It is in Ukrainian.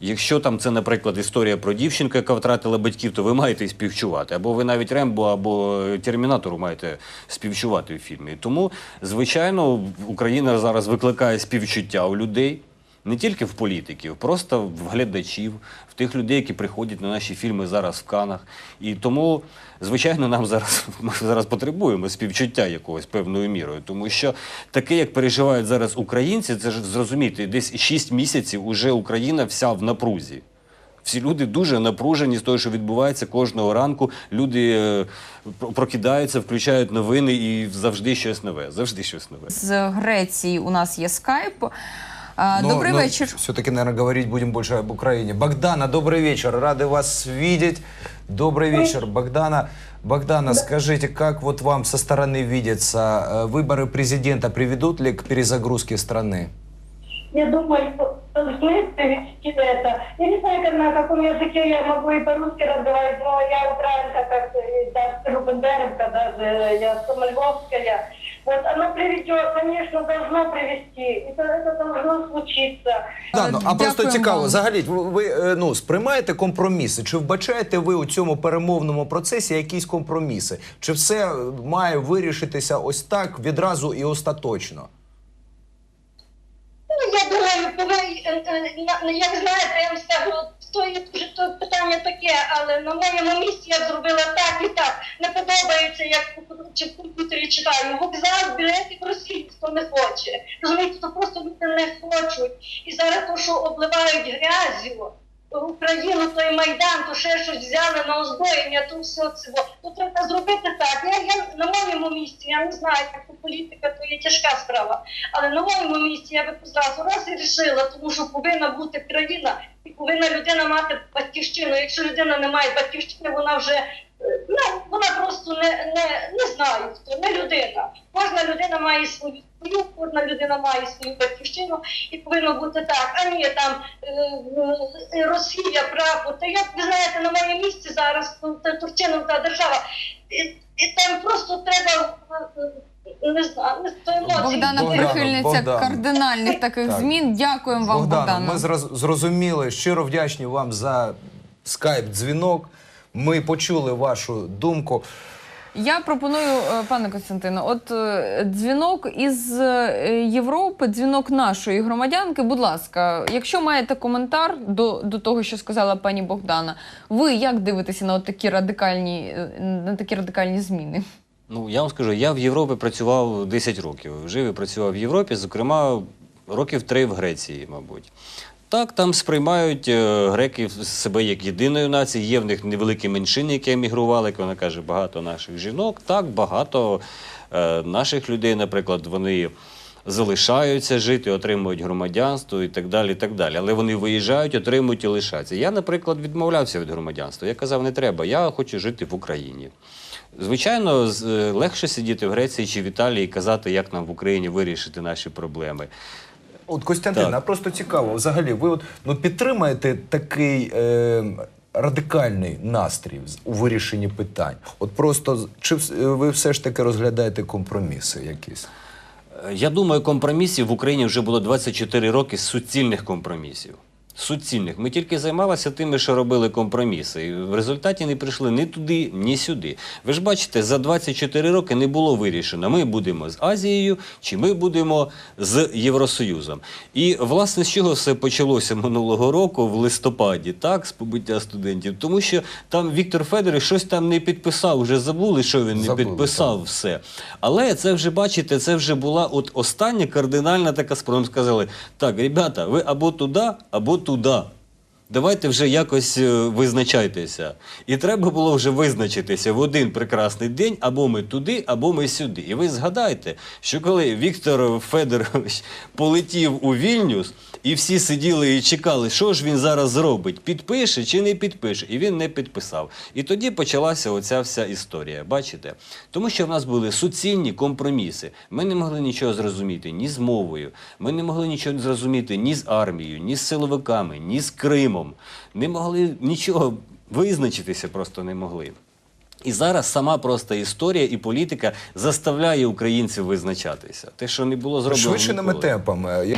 Якщо там це, наприклад, історія про дівчинку, яка втратила батьків, то ви маєте співчувати. Або ви навіть Рембо, або Термінатору маєте співчувати в фільмі. Тому, звичайно, Україна зараз викликає співчуття у людей. Не тільки в політиків, просто в глядачів, в тих людей, які приходять на наші фільми зараз в Канах. І тому, звичайно, нам зараз ми зараз потребуємо співчуття якогось певною мірою. Тому що таке, як переживають зараз українці, це ж зрозуміти, десь 6 місяців уже Україна вся в напрузі. Всі люди дуже напружені з того, що відбувається кожного ранку. Люди е, прокидаються, включають новини і завжди щось нове. Завжди щось нове. З Греції у нас є скайп. А, Но- Добрий но вечір. Все-таки, наверное, говорить будем больше об Украине. Богдана, добрый вечер. Рады вас видеть. Добрый вечер, Богдана. Богдана, скажите, как вот вам со стороны видится, э, выборы президента приведут ли к перезагрузке страны? Я думаю, должны привести это. Я не знаю, как, на каком языке я могу и по-русски разговаривать, но я украинка, как и, да, бандеровка даже, я сомольвовская. Вот оно приведет, конечно, должно привести. Это, это должно случиться. Да, ну, а просто Дякуємо цікаво, вам. взагалі, ви ви, е, ну, сприймаєте компроміси? Чи вбачаєте ви у цьому перемовному процесі якісь компроміси? Чи все має вирішитися ось так відразу і остаточно? Ну, я думаю, повинні, е, е, на- як знаєте, я вам скажу, то є то питання таке, але на моєму місці я б зробила так і так. Не подобається, як чи комп'ютері читаю. Вокзал, білети в Росії, хто не хоче. Розумієте, то просто люди не хочуть. І зараз то, що обливають грязю, Україну, той Майдан, то ще щось взяли на озброєння, то все це. То треба зробити так. Я, я на моєму місці, я не знаю, як політика, то є тяжка справа. Але на моєму місці я би зразу раз і рішила, тому що повинна бути країна і повинна людина мати батьківщину. Якщо людина не має батьківщини, вона вже ну, вона просто не, не, не знаю хто, не людина. Кожна людина має свою свою, кожна людина має свою батьківщину і повинно бути так. А ні, там е, е, Росія, прапор. Та як ви знаєте, на моєму місці зараз ну, та Турчинов та держава. І, і там просто треба е, не знаю, не емоції. Богдана прихильниця Богдана. кардинальних таких Так. змін. Дякуємо вам, Богдана, Богдана. ми зроз- зрозуміли, щиро вдячні вам за скайп-дзвінок. Ми почули вашу думку. Я пропоную, е, пане Костянтино, от е, дзвінок із е, Європи, дзвінок нашої громадянки. Будь ласка, якщо маєте коментар до, до того, що сказала пані Богдана, ви як дивитеся на от такі радикальні на такі радикальні зміни? Ну, я вам скажу, я в Європі працював 10 років. Жив і працював в Європі, зокрема, років три в Греції, мабуть. Так, там сприймають е, греків себе як єдиною нацією. Є в них невеликі меншини, які емігрували, як вона каже, багато наших жінок. Так, багато е, наших людей, наприклад, вони залишаються жити, отримують громадянство і так далі. і так далі. Але вони виїжджають, отримують і лишаються. Я, наприклад, відмовлявся від громадянства. Я казав, не треба, я хочу жити в Україні. Звичайно, е, легше сидіти в Греції чи в Італії і казати, як нам в Україні вирішити наші проблеми. От Костянтин, Так. а просто цікаво, взагалі, ви от, ну, підтримаєте такий е, радикальний настрій у вирішенні питань? От просто чи е, ви все ж таки розглядаєте компроміси якісь? Е, Я думаю, компромісів в Україні вже було 24 роки суцільних компромісів. Суцільних. Ми тільки займалися тими, що робили компроміси. І в результаті не прийшли ні туди, ні сюди. Ви ж бачите, за 24 роки не було вирішено, ми будемо з Азією чи ми будемо з Євросоюзом. І власне з чого все почалося минулого року в листопаді, так, з побиття студентів, тому що там Віктор Федорович щось там не підписав, вже забули, що він не Забули, підписав все. Але це вже бачите, це вже була от остання кардинальна така спроба. Сказали: так, ребята, ви або туди, або туди. Давайте вже якось е, визначайтеся. І треба було вже визначитися в один прекрасний день, або ми туди, або ми сюди. І ви згадайте, що коли Віктор Федорович полетів у Вільнюс, і всі сиділи і чекали, що ж він зараз зробить, підпише чи не підпише. І він не підписав. І тоді почалася оця вся історія. Бачите? Тому що в нас були суцільні компроміси. Ми не могли нічого зрозуміти ні з мовою, ми не могли нічого зрозуміти ні з армією, ні з силовиками, ні з Кримом. Не могли нічого визначитися, просто не могли. І зараз сама просто історія і політика заставляє українців визначатися. Те, що не було зроблено Швидшеними ніколи. темпами.